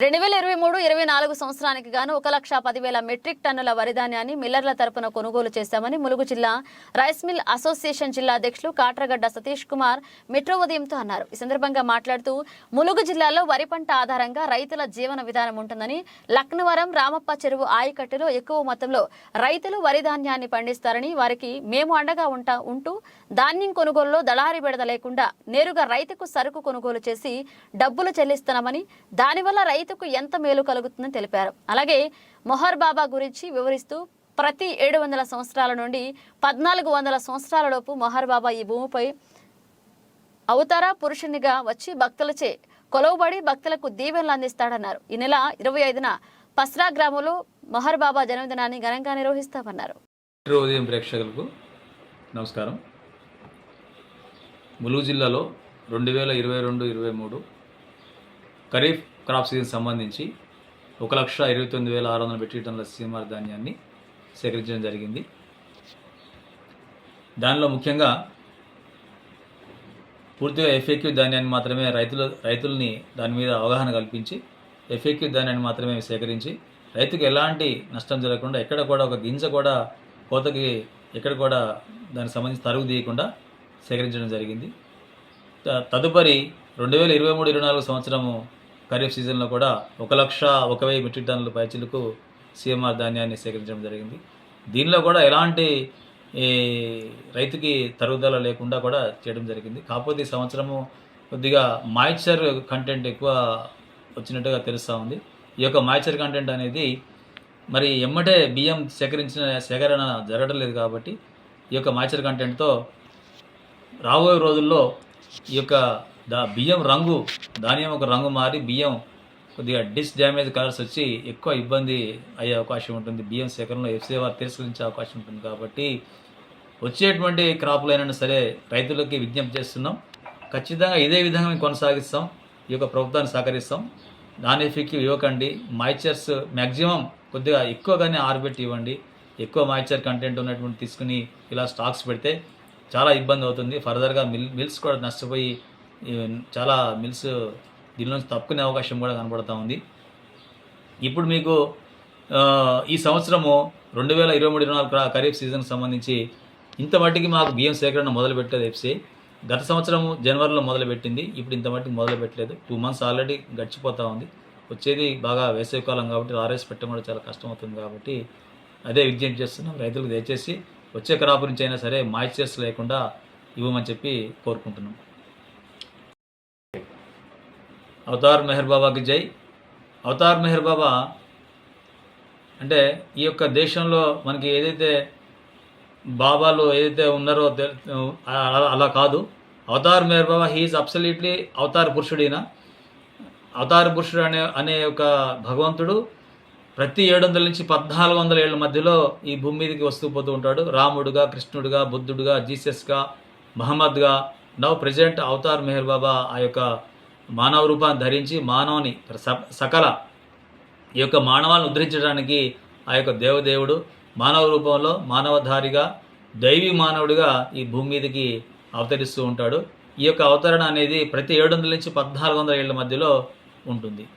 రెండు వేల ఇరవై మూడు ఇరవై నాలుగు సంవత్సరానికి గాను ఒక లక్ష పదివేల మెట్రిక్ టన్నుల వరి ధాన్యాన్ని మిల్లర్ల తరపున కొనుగోలు చేశామని ములుగు జిల్లా రైస్ మిల్ అసోసియేషన్ జిల్లా అధ్యక్షులు కాట్రగడ్డ సతీష్ కుమార్ మెట్రో ఉదయంతో అన్నారు. ఈ సందర్భంగా మాట్లాడుతూ ములుగు జిల్లాలో వరి పంట ఆధారంగా రైతుల జీవన విధానం ఉంటుందని లక్నవరం రామప్ప చెరువు ఆయకట్టులో ఎక్కువ మొత్తంలో రైతులు వరి ధాన్యాన్ని పండిస్తారని వారికి మేము అండగా ఉంటా ఉంటూ ధాన్యం కొనుగోలులో దళారీ బెడద లేకుండా నేరుగా రైతుకు సరుకు కొనుగోలు చేసి డబ్బులు చెల్లిస్తున్నామని దానివల్ల రైతు రైతుకు ఎంత మేలు కలుగుతుందని తెలిపారు. అలాగే మొహర్ బాబా గురించి వివరిస్తూ ప్రతి ఏడు వందల సంవత్సరాల నుండి పద్నాలుగు వందల సంవత్సరాలలోపు మొహర్ బాబా ఈ భూమిపై అవతార? పురుషునిగా వచ్చి భక్తులచే కొలవబడి భక్తులకు దీవెనలు అందిస్తాడన్నారు. ఈ నెల ఇరవై ఐదున పస్రా గ్రామంలో మొహర్ బాబా జన్మదినాన్ని ఘనంగా నిర్వహిస్తామన్నారు. ఉదయం ప్రేక్షకులకు నమస్కారం. ములుగు జిల్లాలో రెండు వేల ఇరవై రెండు ఇరవై మూడు ఖరీఫ్ క్రాప్ సీజన్ సంబంధించి ఒక లక్ష ఇరవై తొమ్మిది వేల ఆరు వందల మెట్రిక్ టన్నుల సీమార్ ధాన్యాన్ని సేకరించడం జరిగింది. దానిలో ముఖ్యంగా పూర్తిగా ఎఫ్ఏక్యూ ధాన్యాన్ని మాత్రమే రైతులు రైతుల్ని దాని మీద అవగాహన కల్పించి ఎఫ్ఏక్యూ ధాన్యాన్ని మాత్రమే సేకరించి రైతుకు ఎలాంటి నష్టం జరగకుండా ఎక్కడ కూడా ఒక గింజ కూడా కోతకి ఎక్కడ కూడా దానికి సంబంధించి తరుగు తీయకుండా సేకరించడం జరిగింది. త- తదుపరి రెండు వేల ఇరవై మూడు ఇరవై నాలుగు సంవత్సరము ఖరీఫ్ సీజన్లో కూడా ఒక లక్ష ఒక వెయ్యి మెట్రిక్ టన్నుల పైచిలకు సీఎంఆర్ ధాన్యాన్ని సేకరించడం జరిగింది. దీనిలో కూడా ఎలాంటి ఈ రైతుకి తరుగుదల లేకుండా కూడా చేయడం జరిగింది. కాకపోతే ఈ సంవత్సరము కొద్దిగా మాయిశ్చర్ కంటెంట్ ఎక్కువ వచ్చినట్టుగా తెలుస్తూ ఉంది. ఈ యొక్క మాయిశ్చర్ కంటెంట్ అనేది మరి ఎమ్మటే బియ్యం సేకరించిన సేకరణ జరగడం లేదు కాబట్టి ఈ యొక్క మాయిశ్చర్ కంటెంట్తో రాబోయే రోజుల్లో ఈ యొక్క దా బియ్యం రంగు ధాన్యం ఒక రంగు మారి బియ్యం కొద్దిగా డిస్ డ్యామేజ్ కలర్స్ వచ్చి ఎక్కువ ఇబ్బంది అయ్యే అవకాశం ఉంటుంది. బియ్యం సేకరణలో ఎఫ్సీఆర్ తిరస్కరించే అవకాశం ఉంటుంది కాబట్టి వచ్చేటువంటి క్రాపులైనా సరే రైతులకి విజ్ఞప్తి చేస్తున్నాం. ఖచ్చితంగా ఇదే విధంగా మేము కొనసాగిస్తాం. ఈ యొక్క ప్రభుత్వాన్ని సహకరిస్తాం. నాన్ ఎఫెక్టివ్ ఇవ్వకండి. మాయిశ్చర్స్ మ్యాక్సిమం కొద్దిగా ఎక్కువగానే ఆరబెట్టి ఇవ్వండి. ఎక్కువ మాయిశ్చర్ కంటెంట్ ఉన్నటువంటి తీసుకుని ఇలా స్టాక్స్ పెడితే చాలా ఇబ్బంది అవుతుంది. ఫర్దర్గా మిల్ మిల్స్ కూడా నష్టపోయి చాలా మిల్స్ దీనిలోంచి తప్పుకునే అవకాశం కూడా కనబడతా ఉంది. ఇప్పుడు మీకు ఈ సంవత్సరము రెండు వేల ఇరవై మూడు ఇరవై నాలుగు ఖరీఫ్ సీజన్కి సంబంధించి ఇంత మట్టికి మాకు బియ్యం సేకరణ మొదలుపెట్టేది ఎఫ్సీ. గత సంవత్సరం జనవరిలో మొదలుపెట్టింది ఇప్పుడు ఇంత మట్టికి మొదలు పెట్టలేదు టూ మంత్స్ ఆల్రెడీ గడిచిపోతూ ఉంది. వచ్చేది బాగా వేసవికాలం కాబట్టి ఆర్ఎస్ పెట్టడం కూడా చాలా కష్టం అవుతుంది కాబట్టి అదే విజ్ఞప్తి చేస్తున్నాం. రైతులకు దయచేసి వచ్చే క్రాప్ నుంచి అయినా సరే మాయిశ్చర్స్ లేకుండా ఇవ్వమని చెప్పి కోరుకుంటున్నాం. అవతార్ మెహర్ బాబాకి జై. అవతార్ మెహర్ బాబా అంటే ఈ యొక్క దేశంలో మనకి ఏదైతే బాబాలు ఏదైతే ఉన్నారో అలా- అలా కాదు. Avatar Meher Baba he is absolutely avatar పురుషుడినా అవతార పురుషుడు అనే అనే ఒక భగవంతుడు ప్రతి ఏడు వందల నుంచి పద్నాలుగు వందల ఏళ్ళ మధ్యలో ఈ భూమి మీదకి వస్తూ పోతూ ఉంటాడు. రాముడుగా కృష్ణుడుగా బుద్ధుడుగా జీసస్గా మహమ్మద్గా. Now present Avatar Meher Baba ఆ యొక్క మానవ రూపాన్ని ధరించి మానవుని స- సకల ఈ యొక్క మానవాలను ఉద్ధరించడానికి ఆ యొక్క దేవదేవుడు మానవ రూపంలో మానవధారిగా దైవీ మానవుడిగా ఈ భూమి మీదకి అవతరిస్తూ ఉంటాడు. ఈ యొక్క అవతరణ అనేది ప్రతి ఏడు వందల నుంచి పద్నాలుగు వందల ఏళ్ళ మధ్యలో ఉంటుంది.